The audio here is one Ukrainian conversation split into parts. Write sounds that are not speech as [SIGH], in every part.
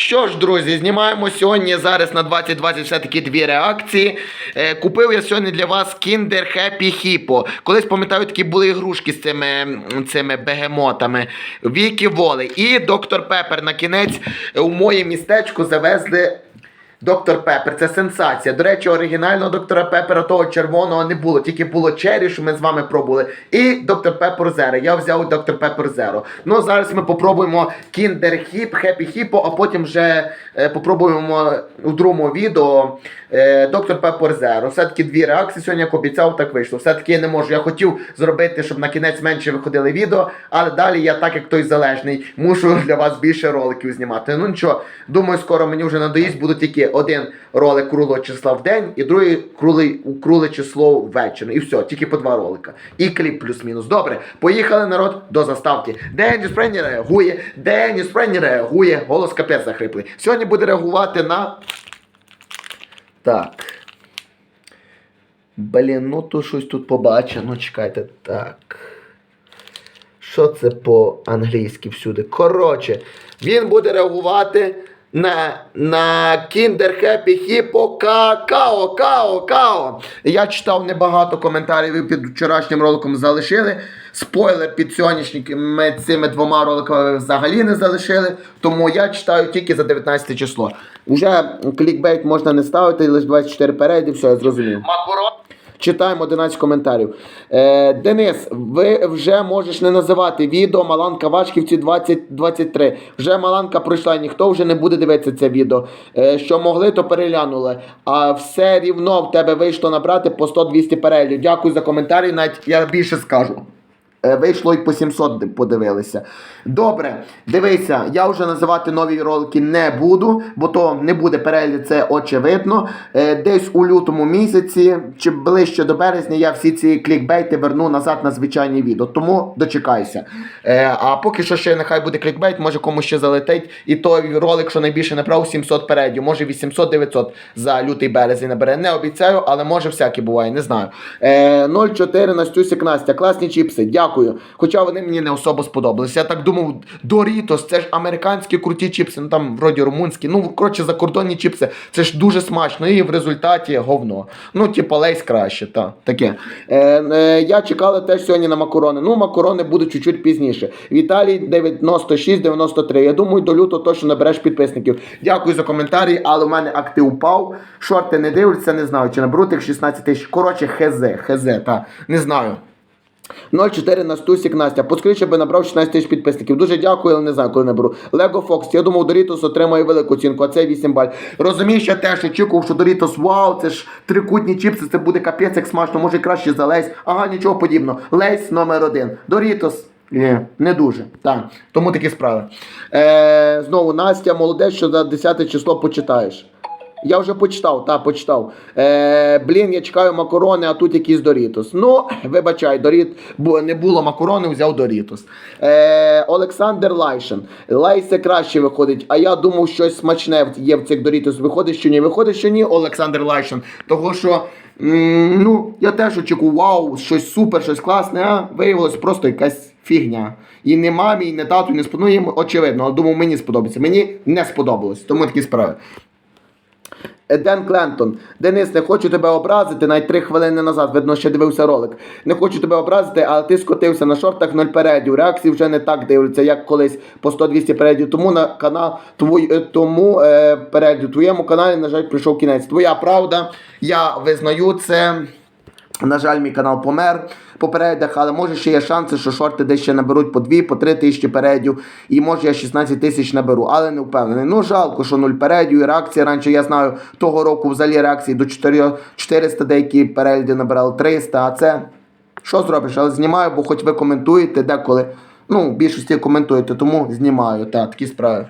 Що ж, друзі, знімаємо сьогодні зараз на 2020 все-таки дві реакції. Е, купив я сьогодні для вас Kinder Happy Hippo. Колись пам'ятаю, такі були ігрушки з цими, цими бегемотами. Вікі Воли. І доктор Пепер на кінець у моє містечко завезли. Доктор Пепер, це сенсація. До речі, оригінального доктора Пепера того червоного не було, тільки було Черрі, що ми з вами пробували. І доктор Пепер Зеро. Я взяв доктор Пепер Зеро. Ну зараз ми попробуємо Kinder Hip, Happy Hippo, а потім вже е, попробуємо у другому відео е, доктор Пепер Зеро. Все-таки дві реакції сьогодні, як обіцяв, так вийшло. Все-таки я не можу. Я хотів зробити, щоб на кінець менше виходили відео, але далі я, так як той залежний, мушу для вас більше роликів знімати. Ну нічого, думаю, скоро мені вже надоїсть, буду тільки один ролик круглого числа в день і другий круглий, кругле число ввечері. І все, тільки по два ролика. І кліп плюс-мінус. Добре, поїхали народ до заставки. Дені Спрені реагує, Дені Спрені реагує, голос капець захриплий. Сьогодні буде реагувати на. Так. Блін, ну то щось тут побачив. Ну чекайте, так. Що це по-англійськи всюди? Коротше, він буде реагувати на, на Kinder Happy Hippo Какао, Као, Као. Я читав небагато коментарів ви під вчорашнім роликом залишили. Спойлер під сьогоднішніми цими двома роликами взагалі не залишили. Тому я читаю тільки за 19 число. Уже клікбейт можна не ставити, лише 24 перейди, все, я зрозумів. Макурон. Читаємо 11 коментарів. Е, Денис, ви вже можеш не називати відео Маланка Вашківці 2023. Вже Маланка пройшла, ніхто вже не буде дивитися це відео. Е, що могли, то переглянули. А все рівно в тебе вийшло набрати по 100-200 переглядів. Дякую за коментарі, навіть я більше скажу. Е, Вийшло і по 700 подивилися. Добре, дивися, я вже називати нові ролики не буду, бо то не буде перегляд, це очевидно. Е, Десь у лютому місяці чи ближче до березня я всі ці клікбейти верну назад на звичайні відео. Тому дочекайся. Е, А поки що ще нехай буде клікбейт, може комусь ще залетить. І той ролик, що найбільше набрав 700 передів, може 800-900 за лютий березень набере. Не обіцяю, але може всяке буває, не знаю. Е, 0,4 Настюсік Настя, класні чіпси, дякую. Хоча вони мені не особо сподобалися. Я так думав, Дорітос, це ж американські круті чіпси, ну там вроді румунські. Ну, коротше, закордонні чіпси. Це ж дуже смачно. І в результаті говно. Ну, типу, лейс краще, та, таке. Е, е, я чекала теж сьогодні на макарони. Ну, макарони будуть чуть-чуть пізніше. Віталій 96-93. Я думаю, до лютого точно набереш підписників. Дякую за коментарі, але в мене актив упав. Шорти не дивляться, не знаю, чи наберу тих 16 тисяч. Коротше, хз, хз, та, не знаю. 04 на Стусік Настя. Поскоріше би набрав 16 тисяч підписників. Дуже дякую, але не знаю, коли наберу. Лего Фокс. Я думав, Дорітос отримає велику оцінку, а це 8 баль. Розумієш, я теж очікував, що Дорітос, вау, це ж трикутні чіпси, це буде капець як смачно, може краще за Лейс. Ага, нічого подібного. Лейс номер один. Дорітос. Ні, не дуже. Так. Тому такі справи. Е, знову Настя, молодець, що за 10 число почитаєш. Я вже почитав, та почитав. Е, блін, я чекаю макарони, а тут якийсь Дорітос. Ну, [LAUGHS] вибачай, Доріт, бо не було макарони, взяв Дорітос. Е, Олександр Лайшин. Лайсе краще виходить, а я думав, щось смачне є в цих Дорітос. Виходить, що ні. Виходить, що ні, Олександр Лайшин. Того що. Ну, я теж очікував, щось супер, щось класне, а виявилось просто якась фігня. І не мамі, і не тату, і не сподобалося. Ну, очевидно, але думав, мені сподобається. Мені не сподобалось, тому такі справи. Ден Клентон. Денис, не хочу тебе образити. Навіть три хвилини назад, видно, ще дивився ролик. Не хочу тебе образити, але ти скотився на шортах ноль передів. Реакції вже не так дивляться, як колись по 100-200 передів. Тому на канал твой, е, тому е, передів. Твоєму каналі, на жаль, прийшов кінець. Твоя правда. Я визнаю це. На жаль, мій канал помер по переглядах, але може ще є шанси, що шорти десь ще наберуть по 2 по 3 тисячі передів, і може я 16 тисяч наберу, але не впевнений. Ну жалко, що 0 передів і реакції. Раніше я знаю, того року взагалі реакції до 4, 400 деякі перегляди набирали 300, а це що зробиш? Але знімаю, бо хоч ви коментуєте деколи. Ну, в більшості коментуєте, тому знімаю. Так, такі справи.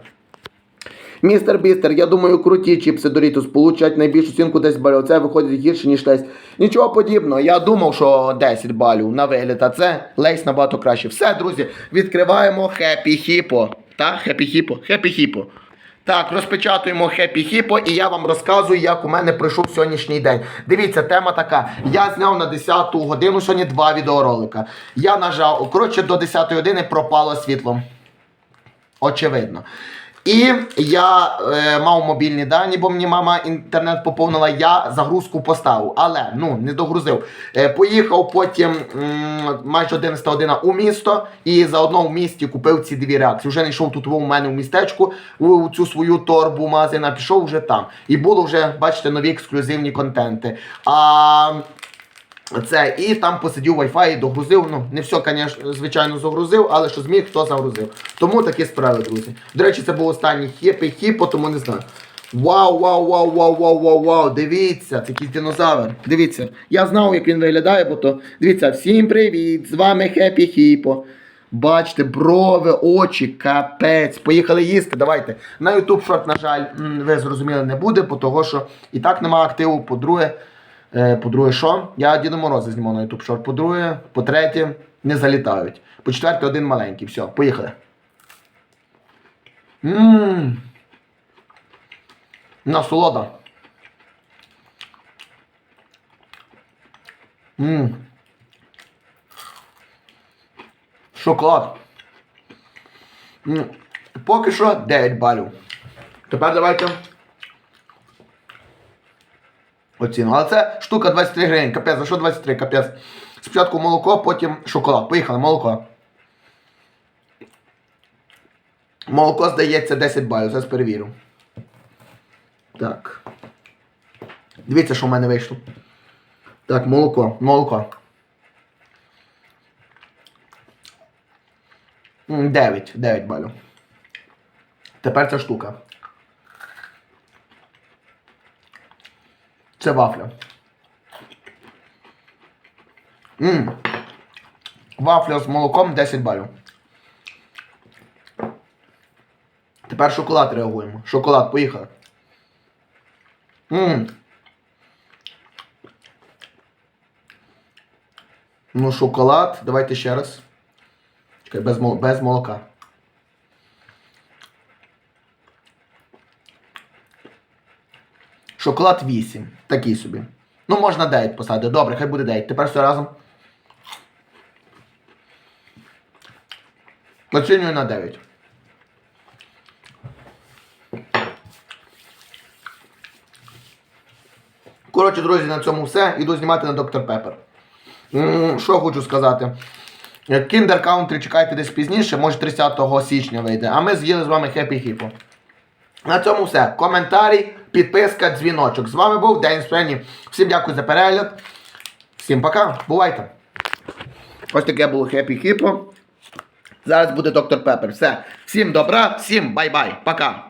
Містер Бістер, я думаю, круті чіпси Дорітус получать найбільшу оцінку 10 балів. Це виходить гірше, ніж Лейс. Нічого подібного. Я думав, що 10 балів на вигляд, а це Лейс набагато краще. Все, друзі, відкриваємо Хеппі Хіпо. Так, Хеппі Хіпо, Хеппі Хіпо. Так, розпечатуємо Хеппі Хіпо і я вам розказую, як у мене пройшов сьогоднішній день. Дивіться, тема така. Я зняв на 10 годину сьогодні два відеоролика. Я нажав, коротше, до 10 години пропало світло. Очевидно. І я е, мав мобільні дані, бо мені мама інтернет поповнила, я загрузку поставив, але ну не догрузив. Е, поїхав потім м, майже 11 година у місто і заодно в місті купив ці дві реакції. Вже не йшов тут у мене в містечку у цю свою торбу магазина, пішов вже там. І було вже, бачите, нові ексклюзивні контенти. А це і там посидів Wi-Fi, догрузив. Ну, не все, конечно, звичайно, загрузив, але що зміг, то загрузив. Тому такі справи, друзі. До речі, це був останній хіп і хіпо, тому не знаю. Вау, вау, вау, вау, вау, вау, вау. Дивіться, це якийсь динозавр. Дивіться. Я знав, як він виглядає, бо то. Дивіться, всім привіт! З вами Хеппі Хіпо. Бачите, брови, очі, капець. Поїхали їсти. Давайте. На YouTube шорт, на жаль, ви зрозуміли, не буде, бо того, що і так нема активу. По-друге, по-друге, що? Я Діда Мороза знімав на YouTube Short. По-друге, по-третє, не залітають. По-четверте, один маленький. Все, поїхали. Ммм. Насолода. Ммм. Шоколад. М. Поки що 9 балів. Тепер давайте оціну. Але це штука 23 гривень. Капець, за що 23? Капець. Спочатку молоко, потім шоколад. Поїхали, молоко. Молоко, здається, 10 балів. Зараз перевірю. Так. Дивіться, що в мене вийшло. Так, молоко. Молоко. 9. 9 балів. Тепер ця штука. Це вафля. Мм. Вафля з молоком 10 балів. Тепер шоколад реагуємо. Шоколад, поїхали. Мм. Ну, шоколад. Давайте ще раз. Чекай, без, без молока. Шоколад 8. Такий собі. Ну, можна 9 посадити. Добре, хай буде 9. Тепер все разом. Оцінюю на 9. Коротше, друзі, на цьому все. Іду знімати на Доктор Пеппер. Що хочу сказати. Kinder Country чекайте десь пізніше, може 30 січня вийде. А ми з'їли з вами Happy Hippo. На цьому все. Коментарі, підписка, дзвіночок. З вами був День Френі. Всім дякую за перегляд. Всім пока. Бувайте. Ось таке було хеппі хіпо. Зараз буде доктор Пепер. Все. Всім добра, всім бай-бай. Пока.